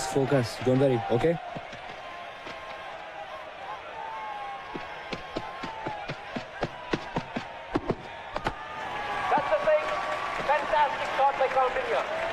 Just focus. Don't worry, okay? That's the thing. Fantastic shot by Coutinho.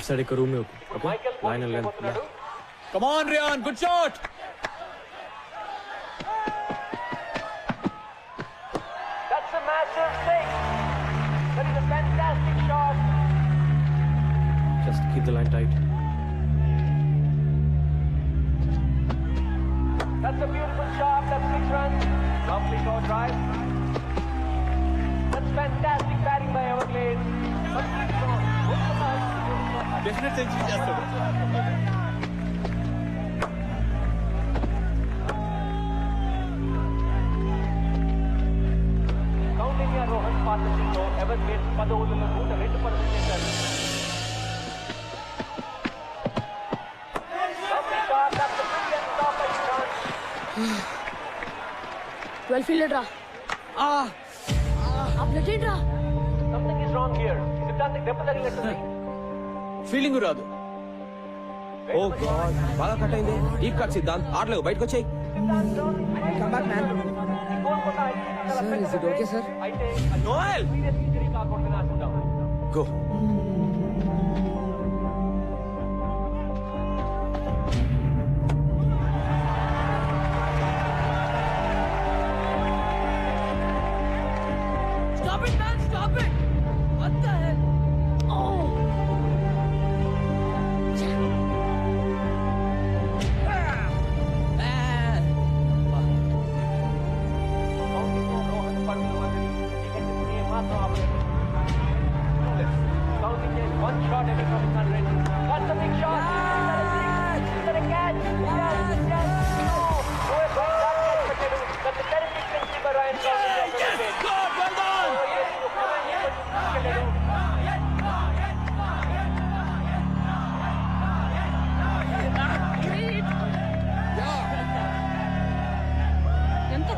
Off side ఎక్కువ room okay line come on Ryan good shot That's a massive six. That is a fantastic shot. Just keep the line tight. That's a beautiful shot. That's six runs. Lovely short drive. That's fantastic batting by Everglades. Lovely shot. That's a brilliant stop by Shrant. Twelve fielded రా ఆ blood ఏంట్రా Something is wrong here. సిద్ధాంతికి దెబ్బ తగిలినట్టుంది feeling రాదు. Oh God బాగా cut అయింది. Deep cut Siddhant ఆడలేవు బయటకు వచ్చాయి. Is it okay, sir? అయితే నోయల్ గో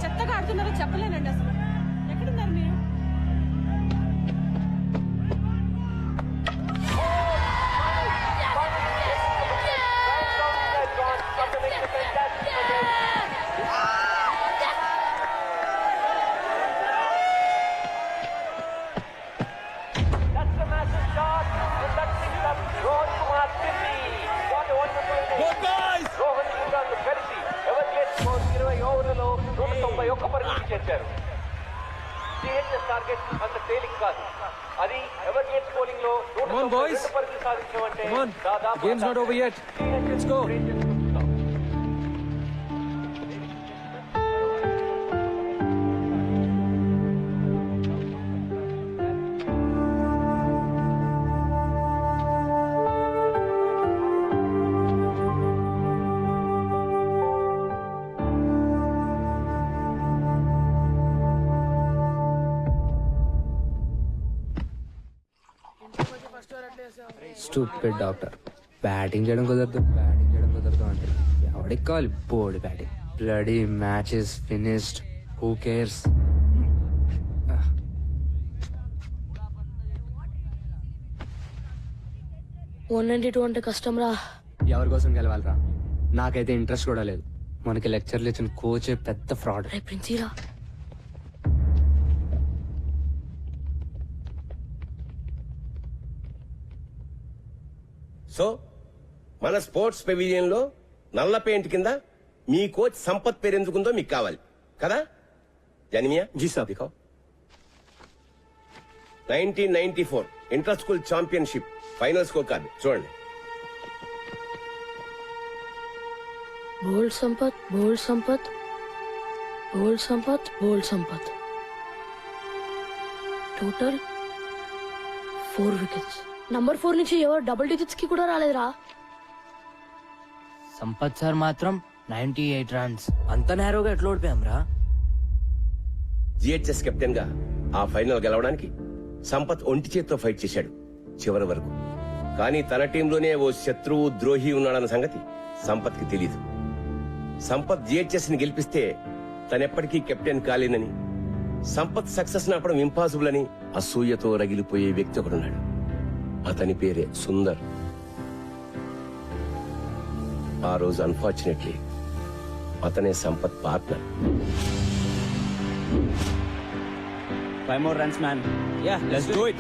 చెత్తగా ఆడుతున్నారో చెప్పలేనండి అసలు. చేశారు. సిహెచ్ఎస్ టార్గెట్ అంత తేలిక కాదు. అది ఎవరిగేట్ బౌలింగ్లో నూట Come on, Stupid doctor. Batting చేయడం కుదరదు బ్యాటింగ్ చేయడం కుదరదు అంటే ఎవడికి కావాలి board batting bloody matches finished who cares one ninety two అంటే కష్టం రా. ఎవరి కోసం గెలవాలరా? నాకైతే ఇంట్రెస్ట్ కూడా లేదు. మనకి లెక్చర్లు ఇచ్చిన కోచే పెద్ద ఫ్రాడ్ రే సో మన స్పోర్ట్స్ పెవిలియన్లో నల్ల పెయింట్ కింద మీ కోచ్ సంపత్ పేరు ఎందుకుందో మీకు కావాలి. కదా? జనిమియా? జీ సాబ్. దిఖాओ nineteen ninety four inter school championship final score card. చూడండి. Bold Sampath bold Sampath bold Sampath bold Sampath. Total four wickets. Number four నుంచి ఎవరు డబుల్ డిజిట్స్కి కూడా రాలేదురా. సంపత్ సార్ మాత్రం నైన్టీ ఎయిట్ రన్స్ అంత నేరోగా ఎట్లా ఓడిపోయాం రా జిహెచ్ఎస్ కెప్టెన్గా ఆ ఫైనల్ గెలవడానికి సంపత్ ఒంటి చేత్తో ఫైట్ చేశాడు చివరి వరకు. కానీ తన టీంలోనే ఓ శత్రువు ద్రోహి ఉన్నాడన్న సంగతి సంపత్కి తెలీదు. సంపత్ జిహెచ్ఎస్ని గెలిపిస్తే తనెప్పటికీ కెప్టెన్ కాలేనని సంపత్ సక్సెస్ నాపడం ఇంపాసిబుల్ అని అసూయతో రగిలిపోయే వ్యక్తి ఒకడున్నాడు. అతని పేరే సుందర్ ఆ రోజు అన్ఫార్చునేట్లీ అతనే Sampath partner Five more runs, man. Yeah, let's do it.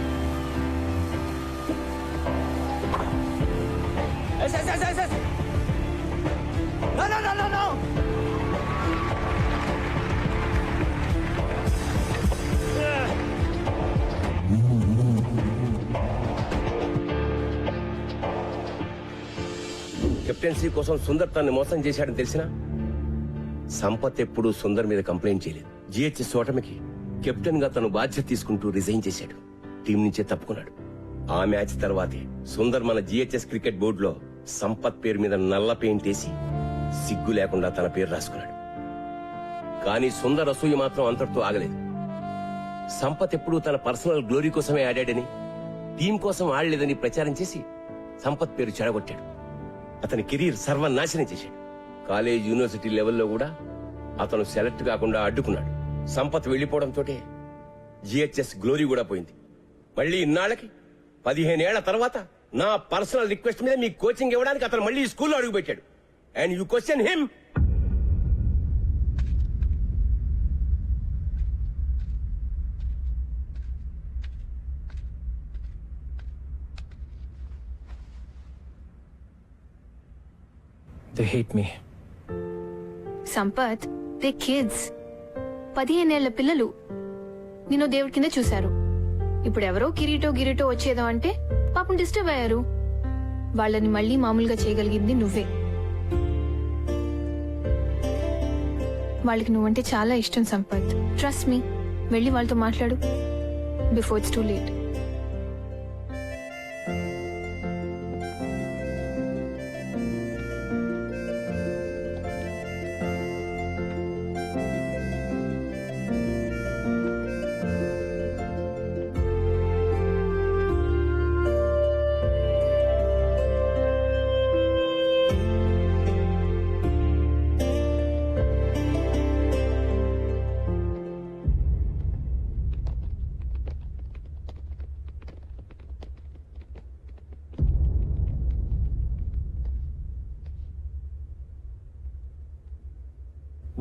Captaincy కోసం సుందర్ తనని మోసం చేశాడని తెలిసినా సంపత్ ఎప్పుడు సుందర్ మీద కంప్లైంట్ చేయలేదు. జిహెచ్ఎస్ ఓటమికి కెప్టెన్గా తను బాధ్యత తీసుకుంటూ రిజైన్ చేశాడు. టీం నుంచే తప్పుకున్నాడు. ఆ మ్యాచ్ తర్వాతే సుందర్ మన జిహెచ్ఎస్ క్రికెట్ బోర్డులో సంపత్ పేరు మీద నల్ల పెయింట్ వేసి సిగ్గు లేకుండా తన పేరు రాసుకున్నాడు. కానీ సుందర్ అసూయ మాత్రం అంతటితో ఆగలేదు. సంపత్ ఎప్పుడూ తన పర్సనల్ గ్లోరీ కోసమే ఆడాడని టీం కోసం ఆడలేదని ప్రచారం చేసి సంపత్ పేరు చెడగొట్టాడు. అతని కెరీర్ సర్వనాశనం చేశాడు. కాలేజ్ యూనివర్సిటీ లెవెల్లో కూడా అతను సెలెక్ట్ కాకుండా అడ్డుకున్నాడు. సంపత్ వెళ్ళిపోవడంతో జిహెచ్ఎస్ గ్లోరీ కూడా పోయింది. మళ్ళీ ఇన్నాళ్ళకి పదిహేనేళ్ళ తర్వాత నా పర్సనల్ రిక్వెస్ట్ మీద మీ కోచింగ్ ఇవ్వడానికి అతను మళ్ళీ ఈ స్కూల్లో అడుగుపెట్టాడు. And you question him they hate me Sampath they kids పదిహేనేళ్ళ పిల్లలు. నిన్ను దేవుడి కింద చూశారు. ఇప్పుడు ఎవరో కిరీటో గిరీటో వచ్చేదో అంటే పాపం డిస్టర్బ్ అయ్యారు. వాళ్ళని మళ్ళీ మామూలుగా చేయగలిగింది నువ్వే. వాళ్ళకి నువ్వంటే చాలా ఇష్టం సంపత్. ట్రస్ట్ మీ వెళ్ళి వాళ్ళతో మాట్లాడు. Before it's too late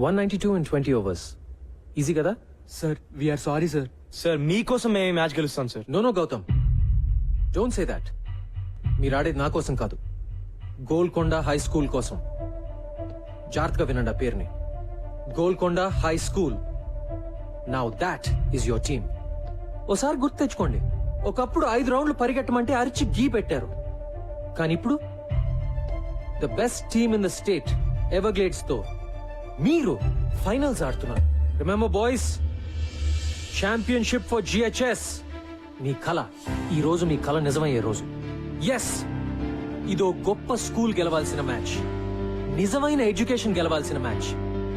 one ninety two and twenty overs easy కదా sir we're sorry sir sir మీకోసం మేము మ్యాచ్ గెలుస్తాం sir no no Gautam don't say that మీరు ఆడేది నా కోసం కాదు. గోల్కొండ హై స్కూల్ కోసం. జాగ్రత్తగా వినండి ఆ పేరుని. Golconda high school. Now that is your team ఓసారి గుర్తు తెచ్చుకోండి. ఒకప్పుడు ఐదు రౌండ్లు పరిగెట్టమంటే అరిచి గీ పెట్టారు. కానీ ఇప్పుడు the best team in the state ఎవర్గ్లేడ్స్తో మీరు ఫైనల్స్ ఆడుతున్నారు. Remember boys championship for GHS మీ కళ ఈ రోజు మీ కళ నిజమయ్యే రోజు. ఎస్ ఇదో గొప్ప స్కూల్ గెలవాల్సిన మ్యాచ్ నిజమైన ఎడ్యుకేషన్ గెలవాల్సిన మ్యాచ్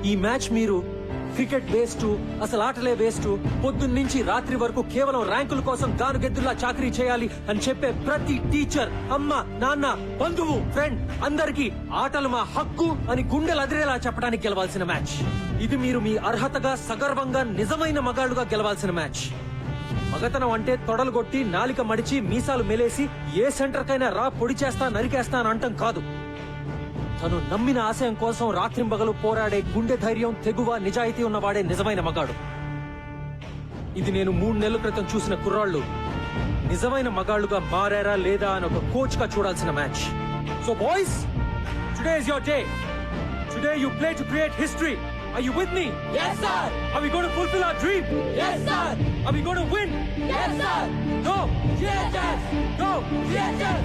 ఈ మ్యాచ్ మీరు క్రికెట్ వేస్ట్ అసలు ఆటలే వేస్ట్ పొద్దున్న రాత్రి వరకు కేవలం ర్యాంకుల కోసం గానుగెద్దుల్లా చాకరీ చేయాలి అని చెప్పే ప్రతి టీచర్ అమ్మ నాన్న బంధువు ఫ్రెండ్ అందరికీ ఆటలు మా హక్కు అని గుండెలు అదిరేలా చెప్పడానికి గెలవాల్సిన మ్యాచ్ ఇది మీరు మీ అర్హతగా సగర్వంగా నిజమైన మగాళ్ళుగా గెలవాల్సిన మ్యాచ్ మగతనం అంటే తొడలుగొట్టి నాలిక మడిచి మీసాలు మెలేసి ఏ సెంటర్ కైనా రా పొడి చేస్తా నరికేస్తా అని అంటం కాదు. తను నమ్మిన ఆశయం కోసం రాత్రింబగలు పోరాడే గుండె ధైర్యం తెగువ నిజాయితీ ఉన్నవాడే నిజమైన మగాడు ఇది నేను మూడు నెలల క్రితం చూసిన కుర్రాళ్ళు నిజమైన మగాళ్ళుగా మారారా లేదా అని ఒక కోచ్గా చూడాల్సిన match so boys today is your day today you play to create history are you with me Yes, sir. Are we going to fulfill our dream? Yes, sir. Are we going to win? Yes, sir. No! Yes, yes. No! Yes, yes.